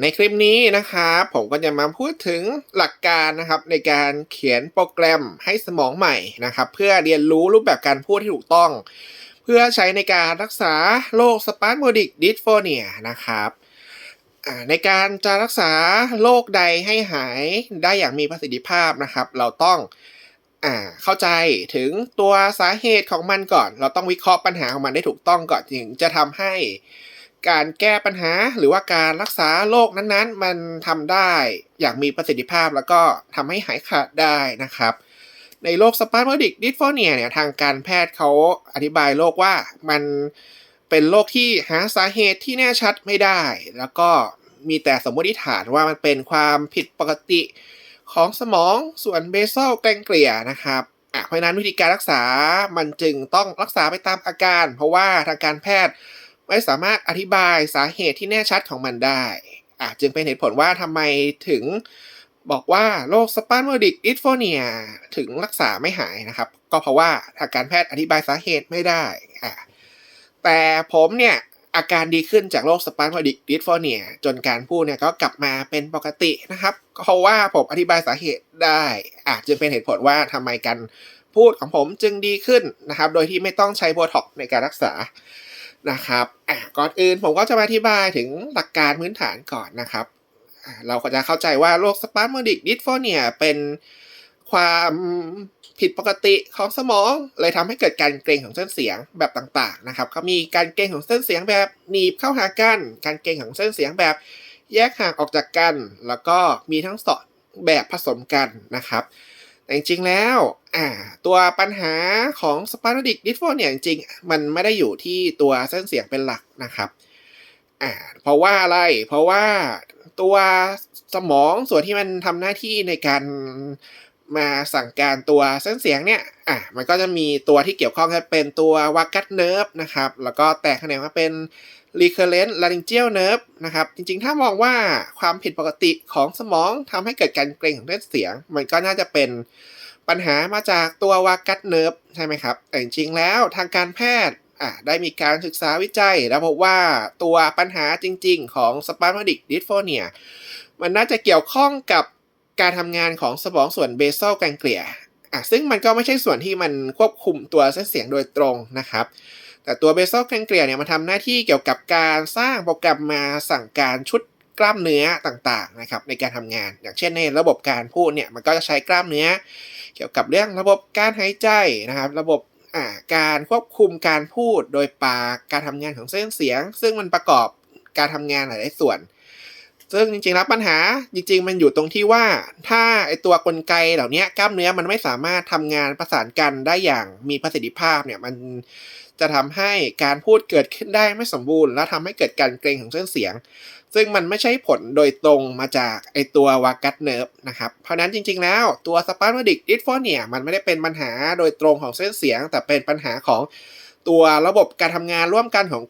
ในคลิปนี้นะครับผมก็จะมาพูดถึงหลักการนะครับในการเขียนโปรแกรมให้สมองใหม่นะครับเพื่อเรียนรู้รูปแบบการพูดที่ถูกต้อง เพื่อใช้ในการรักษาโรคสปาร์โมดิกดิสโฟเนียนะครับในการจะรักษาโรคใดให้หายได้อย่างมีประสิทธิภาพนะครับ เราต้องอเข้าใจถึงตัวสาเหตุของมันก่อน เราต้องวิเคราะห์ปัญหาของมันได้ถูกต้องก่อนถึงจะทำให้ การแก้ปัญหาหรือว่าการรักษาโรคนั้นๆ มันทำได้อย่างมีประสิทธิภาพแล้วก็ทำให้หายขาดได้นะครับ ในโรคสปาร์โมดิกดิสโฟเนียเนี่ยทางการแพทย์เขาอธิบายโรคว่ามันเป็นโรคที่หาสาเหตุที่แน่ชัดไม่ได้ แล้วก็มีแต่สมมติฐานว่ามันเป็นความผิดปกติของสมองส่วนเบซัลแกงเกลียนะครับอะเพราะนั้นวิธีการรักษามันจึงต้องรักษาไปตามอาการ เพราะว่าทางการแพทย์ ไม่สามารถอธิบายสาเหตุที่แน่ชัดของมันได้อะจึงเป็นเหตุผลว่าทำไมถึงบอกว่าโรคสปาร์โมดิกดิสโฟเนียถึงรักษาไม่หายนะครับ ก็เพราะว่าทางการแพทย์อธิบายสาเหตุไม่ได้อะแต่ผมเนี่ยอาการดีขึ้นจากโรคสปาร์โมดิกดิสโฟเนียจนการพูดเนี่ยก็กลับมาเป็นปกตินะครับ เพราะว่าผมอธิบายสาเหตุได้อาจจะเป็นเหตุผลว่าทำไมการพูดของผมจึงดีขึ้นนะครับ โดยที่ไม่ต้องใช้โบท็อกในการรักษา นะครับอะก่อนอื่นผมก็จะมาอธิบายถึงหลักการพื้นฐานก่อนนะครับ เราก็จะเข้าใจว่าโรคสปาร์มดิกดิสโฟเนียเป็นความผิดปกติของสมอง เลยทำให้เกิดการเกร็งของเส้นเสียงแบบต่างๆนะครับก็มีการเกร็งของเส้นเสียงแบบหนีบเข้าหากัน การเกร็งของเส้นเสียงแบบแยกห่างออกจากกัน แล้วก็มีทั้งสองแบบผสมกันนะครับ แต่จริงๆแล้วอ่าตัวปัญหาของสปาร์ดิกดิสโฟเนี่ยจริงๆมันไม่ได้อยู่ที่ตัวเส้นเสียงเป็นหลักนะครับอ่าเพราะว่าอะไรเพราะว่าตัวสมองส่วนที่มันทำหน้าที่ในการมาสั่งการตัวเส้นเสียงเนี่ย อะ มันก็จะมีตัวที่เกี่ยวข้องกันเป็นตัววากัสเนิร์ฟนะครับ แล้วก็แตกแขนงมาเป็น recurrent laryngeal nerve นะครับ จริงๆ ถ้ามองว่าความผิดปกติของสมองทำให้เกิดการเกร็งของเส้นเสียง มันก็น่าจะเป็นปัญหามาจากตัววากัสเนิร์ฟใช่ไหมครับ แต่จริงๆ แล้วทางการแพทย์ได้มีการศึกษาวิจัย แล้วพบว่าตัวปัญหาจริงๆ ของ spasmodic dysphonia มันน่าจะเกี่ยวข้องกับการทำงานของสมองส่วนเบซัลแกงเกลียอะซึ่งมันก็ไม่ใช่ส่วนที่มันควบคุมตัวเส้นเสียงโดยตรงนะครับ แต่ตัวเบซัลแกงเกลียเนี่ยมันทำหน้าที่เกี่ยวกับการสร้างโปรแกรมมาสั่งการชุดกล้ามเนื้อต่างๆนะครับในการทำงาน อย่างเช่นในระบบการพูดเนี่ยมันก็จะใช้กล้ามเนื้อ เกี่ยวกับเรื่องระบบการหายใจนะครับ ระบบการควบคุมการพูดโดยปากการทำงานของเส้นเสียง ซึ่งมันประกอบการทำงานหลายส่วน ซึ่งจริงๆแล้วปัญหาจริง ๆ มันอยู่ตรงที่ว่าถ้าไอตัวกลไกเหล่านี้กล้ามเนื้อมันไม่สามารถทำงานประสานกันได้อย่างมีประสิทธิภาพเนี่ยมันจะทำให้การพูดเกิดขึ้นได้ไม่สมบูรณ์ และทำให้เกิดการเกรงของเส้นเสียง ซึ่งมันไม่ใช่ผลโดยตรงมาจากไอตัววากัสเนิร์ฟนะครับ เพราะนั้นจริงๆแล้วตัวสปาร์มดิกดิสโฟเนียมันไม่ได้เป็นปัญหาโดยตรงของเส้นเสียง แต่เป็นปัญหาของตัวระบบการทำงานร่วมกันของ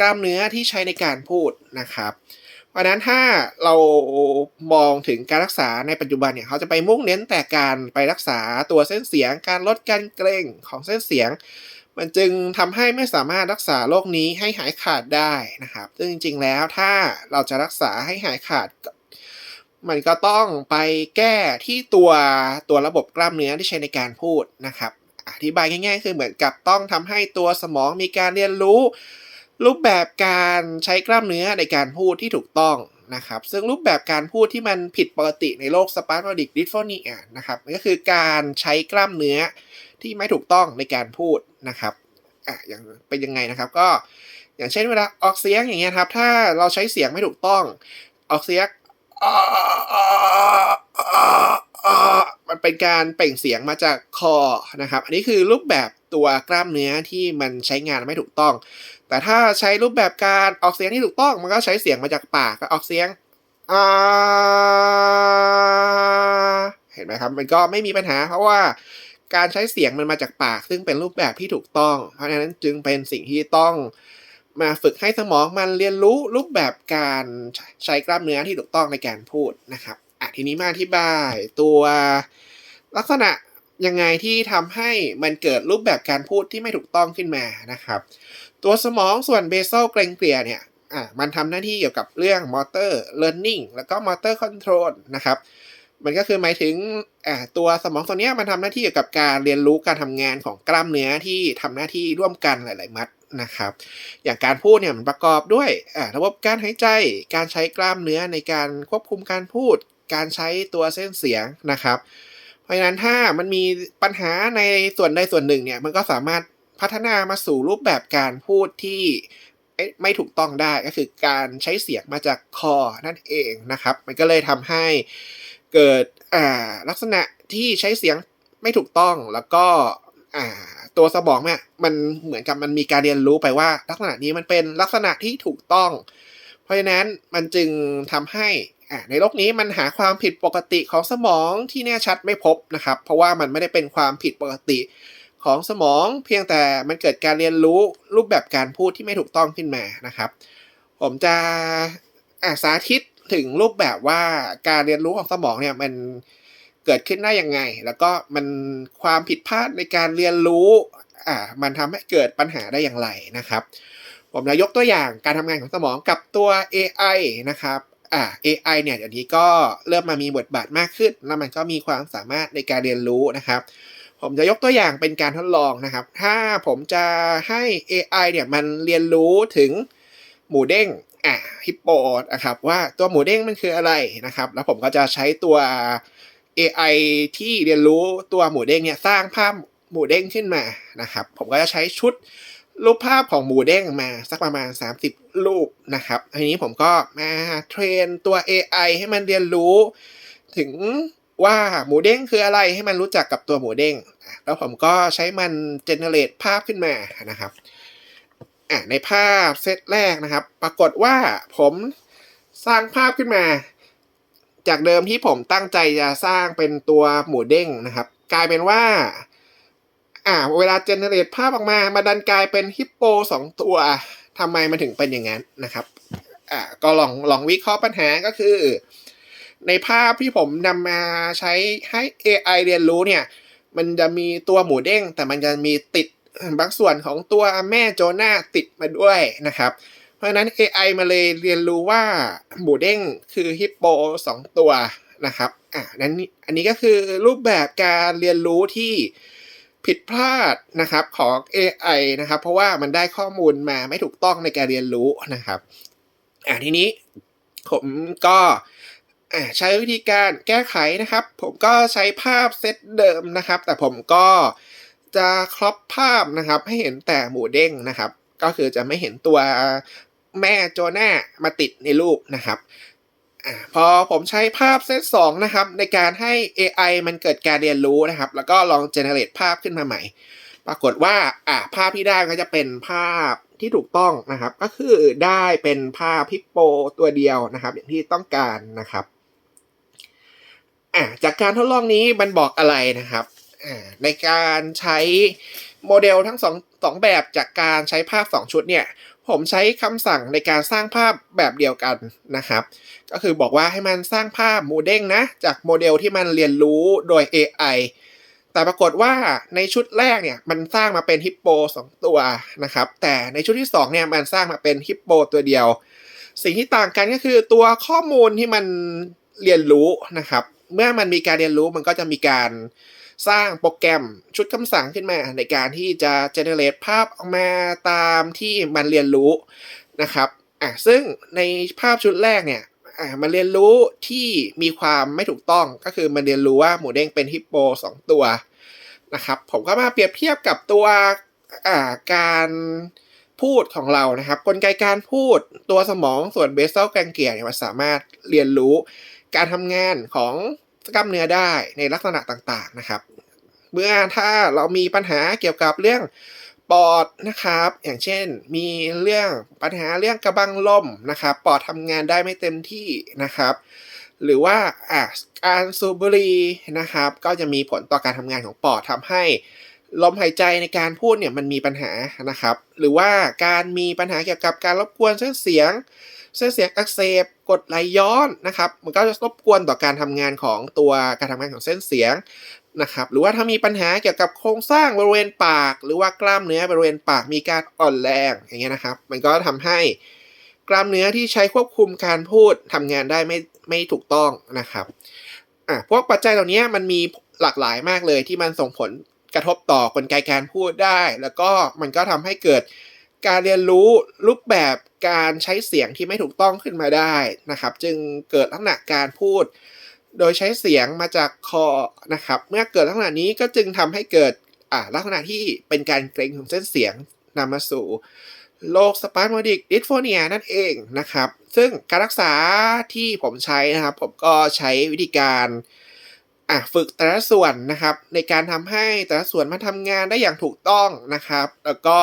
กล้ามเนื้อที่ใช้ในการพูดนะครับ เพราะนั้นถ้าเรามองถึงการรักษาในปัจจุบันเนี่ยเขาจะไปมุ่งเน้นแต่การไปรักษาตัวเส้นเสียง การลดการเกร็งของเส้นเสียง มันจึงทำให้ไม่สามารถรักษาโรคนี้ให้หายขาดได้นะครับ ซึ่งจริง ๆ แล้วถ้าเราจะรักษาให้หายขาด มันก็ต้องไปแก้ที่ตัวตัวระบบกล้ามเนื้อที่ใช้ในการพูดนะครับ อธิบายง่าย ๆ คือเหมือนกับต้องทำให้ตัวสมองมีการเรียนรู้ รูปแบบการใช้กล้ามเนื้อในการพูดที่ถูกต้องนะครับ ซึ่งรูปแบบการพูดที่มันผิดปกติในโรคสปาร์โมดิกดิสโฟเนียนะครับก็คือการใช้กล้ามเนื้อที่ไม่ถูกต้องในการพูดนะครับอะอย่างเป็นยังไงนะครับก็อย่างเช่นเวลาออกเสียงอย่างเงี้ยครับ ถ้าเราใช้เสียงไม่ถูกต้อง ออกเสียงมันเป็นการเปล่งเสียงมาจากคอนะครับ อันนี้คือรูปแบบ ตัวกล้ามเนื้อที่มันใช้งานไม่ถูกต้อง แต่ถ้าใช้รูปแบบการออกเสียงที่ถูกต้องมันก็ใช้เสียงมาจากปากก็ออกเสียงอ่าเห็นไหมครับมันก็ไม่มีปัญหาเพราะว่าการใช้เสียงมันมาจากปาก ซึ่งเป็นรูปแบบที่ถูกต้อง เพราะฉะนั้นจึงเป็นสิ่งที่ต้องมาฝึกให้สมองมันเรียนรู้รูปแบบการใช้กล้ามเนื้อที่ถูกต้องในการพูดนะครับอะทีนี้มาอธิบายตัวลักษณะ ยังไงที่ทำให้มันเกิดรูปแบบการพูดที่ไม่ถูกต้องขึ้นมานะครับ ตัวสมองส่วนเบซัลแกงเกลียเนี่ยอ่ามันทำหน้าที่เกี่ยวกับเรื่อง motor learning แล้วก็ motor control นะครับ มันก็คือหมายถึงอ่าตัวสมองส่วนเนี้ยมันทำหน้าที่เกี่ยวกับการเรียนรู้การทำงานของกล้ามเนื้อที่ทำหน้าที่ร่วมกันหลาย ๆ มัดนะครับ อย่างการพูดเนี่ยมันประกอบด้วยอ่าระบบการหายใจ การใช้กล้ามเนื้อในการควบคุมการพูด การใช้ตัวเส้นเสียงนะครับ ราะฉะนั้นถ้ามันมีปัญหาในส่วนใดส่วนหนึ่งเนี่ย มันก็สามารถพัฒนามาสู่รูปแบบการพูดที่ไม่ถูกต้องได้ก็คือการใช้เสียงมาจากคอนั่นเองนะครับ มันก็เลยทำให้เกิดลักษณะที่ใช้เสียงไม่ถูกต้องแล้วก็ตัวสมองเนี่ยมันเหมือนกับมันมีการเรียนรู้ไปว่า ลักษณะนี้มันเป็นลักษณะที่ถูกต้อง เพราะฉะนั้นมันจึงทำให้ อ่าในโลกนี้มันหาความผิดปกติของสมองที่แน่ชัดไม่พบนะครับ เพราะว่ามันไม่ได้เป็นความผิดปกติของสมองเพียงแต่มันเกิดการเรียนรู้รูปแบบการพูดที่ไม่ถูกต้องขึ้นมานะครับ ผมจะอาสาธิตถึงรูปแบบว่าการเรียนรู้ของสมองเนี่ยมันเกิดขึ้นได้ยังไง แล้วก็มันความผิดพลาดในการเรียนรู้อ่ามันทำให้เกิดปัญหาได้อย่างไรนะครับ ผมจะยกตัวอย่างการทำงานของสมองกับตัว AI นะครับ อ่า AI เนี่ยเดี๋ยวนี้ก็เริ่มมามีบทบาทมากขึ้น แล้วมันก็มีความสามารถในการเรียนรู้นะครับ ผมจะยกตัวอย่างเป็นการทดลองนะครับ ถ้าผมจะให้ AI เนี่ยมันเรียนรู้ถึงหมูเด้งอ่าฮิปโปนะครับว่าตัวหมูเด้งมันคืออะไรนะครับ แล้วผมก็จะใช้ตัว AI ที่เรียนรู้ตัวหมูเด้งเนี่ยสร้างภาพหมูเด้งขึ้นมานะครับ ผมก็จะใช้ชุด รูปภาพของหมูเด้งมาสักประมาณ 30 รูปนะครับทีนี้ผมก็มาเทรนตัว AI ให้มันเรียนรู้ ถึงว่าหมูเด้งคืออะไรให้มันรู้จักกับตัวหมูเด้ง แล้วผมก็ใช้มันเจเนเรตภาพขึ้นมานะครับในภาพเซตแรกนะครับ ปรากฏว่าผมสร้างภาพขึ้นมา จากเดิมที่ผมตั้งใจจะสร้างเป็นตัวหมูเด้งนะครับ กลายเป็นว่า อ่า เวลาเจเนเรตภาพออกมา มาดันกลายเป็นฮิปโปสองตัวทำไมมันถึงเป็นอย่างนั้นนะครับ อ่า ก็ลองลองวิเคราะห์ปัญหาก็คือ ในภาพที่ผมนำมาใช้ให้ AI เรียนรู้เนี่ย มันจะมีตัวหมูเด้ง แต่มันจะมีติดบางส่วนของตัวแม่โจนาติดมาด้วยนะครับ เพราะนั้น AI มาเลยเรียนรู้ว่าหมูเด้งคือฮิปโปสองตัวนะครับ อ่านั้นอันนี้ก็คือรูปแบบการเรียนรู้ที่ ผิดพลาดนะครับของ AI นะครับ เพราะว่ามันได้ข้อมูลมาไม่ถูกต้องในการเรียนรู้นะครับอ่าทีนี้ผมก็ใช้วิธีการแก้ไขนะครับ ผมก็ใช้ภาพเซตเดิมนะครับ แต่ผมก็จะครอปภาพนะครับ ให้เห็นแต่หมูเด้งนะครับ ก็คือจะไม่เห็นตัวแม่โจนามาติดในรูปนะครับ พอผมใช้ภาพเซตสองนะครับ ในการให้ AI มันเกิดการเรียนรู้นะครับ แล้วก็ลองเจเนเรตภาพขึ้นมาใหม่ ปรากฏว่าอ่าภาพที่ได้ก็จะเป็นภาพที่ถูกต้องนะครับ ก็คือได้เป็นภาพฮิปโปตัวเดียวนะครับ อย่างที่ต้องการนะครับอ่าจากการทดลองนี้มันบอกอะไรนะครับอ่าในการใช้ โมเดลทั้งสองสองแบบจากการใช้ภาพ 2 ชุดเนี่ย ผมใช้คำสั่งในการสร้างภาพแบบเดียวกันนะครับ ก็คือบอกว่าให้มันสร้างภาพหมูเด้งนะ จากโมเดลที่มันเรียนรู้โดย AI แต่ปรากฏว่าในชุดแรกเนี่ยมันสร้างมาเป็นฮิปโป2 ตัวนะครับ แต่ในชุดที่2เนี่ยมันสร้างมาเป็นฮิปโปตัวเดียว สิ่งที่ต่างกันก็คือตัวข้อมูลที่มันเรียนรู้นะครับ เมื่อมันมีการเรียนรู้มันก็จะมีการ สร้างโปรแกรมชุดคำสั่งขึ้นมาในการที่จะเจเนเรตภาพออกมาตามที่มันเรียนรู้นะครับอะซึ่งในภาพชุดแรกเนี่ยอะมันเรียนรู้ที่มีความไม่ถูกต้องก็คือมันเรียนรู้ว่าหมูเด้งเป็นฮิปโปสองตัวนะครับผมก็มาเปรียบเทียบกับตัวอ่าการพูดของเรานะครับ กลไกการพูดตัวสมองส่วนเบสเซลแกงเกียเนี่ยมันสามารถเรียนรู้การทำงานของกล้ามเนื้อได้ในลักษณะต่างๆนะครับ เมื่อถ้าเรามีปัญหาเกี่ยวกับเรื่องปอดนะครับ อย่างเช่นมีเรื่องปัญหาเรื่องกระบังลมนะครับปอดทำงานได้ไม่เต็มที่นะครับ หรือว่าอะการสูบบุหรี่นะครับ ก็จะมีผลต่อการทำงานของปอดทำให้ลมหายใจในการพูดเนี่ยมันมีปัญหานะครับ หรือว่าการมีปัญหาเกี่ยวกับการรบกวนเส้นเสียง เส้นเสียงอักเสบกดไหลย้อนนะครับ มันก็จะรบกวนต่อการทำงานของตัวการทำงานของเส้นเสียง นะครับหรือว่าถ้ามีปัญหาเกี่ยวกับโครงสร้างบริเวณปาก หรือว่ากล้ามเนื้อบริเวณปากมีการอ่อนแรงอย่างเงี้ยนะครับ มันก็ทำให้กล้ามเนื้อที่ใช้ควบคุมการพูดทำงานได้ไม่ไม่ถูกต้องนะครับอะพวกปัจจัยเหล่านี้มันมีหลากหลายมากเลยที่มันส่งผลกระทบต่อกลไกการพูดได้ แล้วก็มันก็ทำให้เกิดการเรียนรู้รูปแบบการใช้เสียงที่ไม่ถูกต้องขึ้นมาได้นะครับ จึงเกิดลักษณะการพูด โดยใช้เสียงมาจากคอนะครับ เมื่อเกิดลักษณะนี้ก็จึงทำให้เกิดอ่าลักษณะที่เป็นการเกร็งของเส้นเสียงนำมาสู่โรคสปาร์โมดิกดิสโฟเนียนั่นเองนะครับ ซึ่งการรักษาที่ผมใช้นะครับ ผมก็ใช้วิธีการอะฝึกแต่ละส่วนนะครับ ในการทำให้แต่ละส่วนมาทำงานได้อย่างถูกต้องนะครับ แล้วก็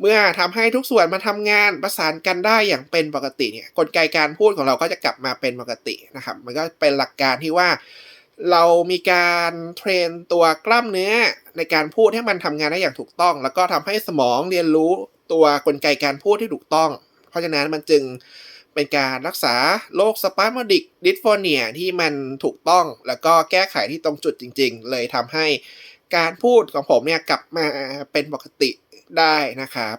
เมื่อทำให้ทุกส่วนมาทำงานประสานกันได้อย่างเป็นปกติเนี่ยกลไกการพูดของเราก็จะกลับมาเป็นปกตินะครับ มันก็เป็นหลักการที่ว่า เรามีการเทรนตัวกล้ามเนื้อในการพูดให้มันทำงานได้อย่างถูกต้อง แล้วก็ทำให้สมองเรียนรู้ตัวกลไกการพูดที่ถูกต้อง เพราะฉะนั้นมันจึงเป็นการรักษาโรคสปาร์มดิกดิสโฟเนียที่มันถูกต้อง แล้วก็แก้ไขที่ตรงจุดจริง ๆ เลยทำให้การพูดของผมเนี่ยกลับมาเป็นปกติ ได้นะครับ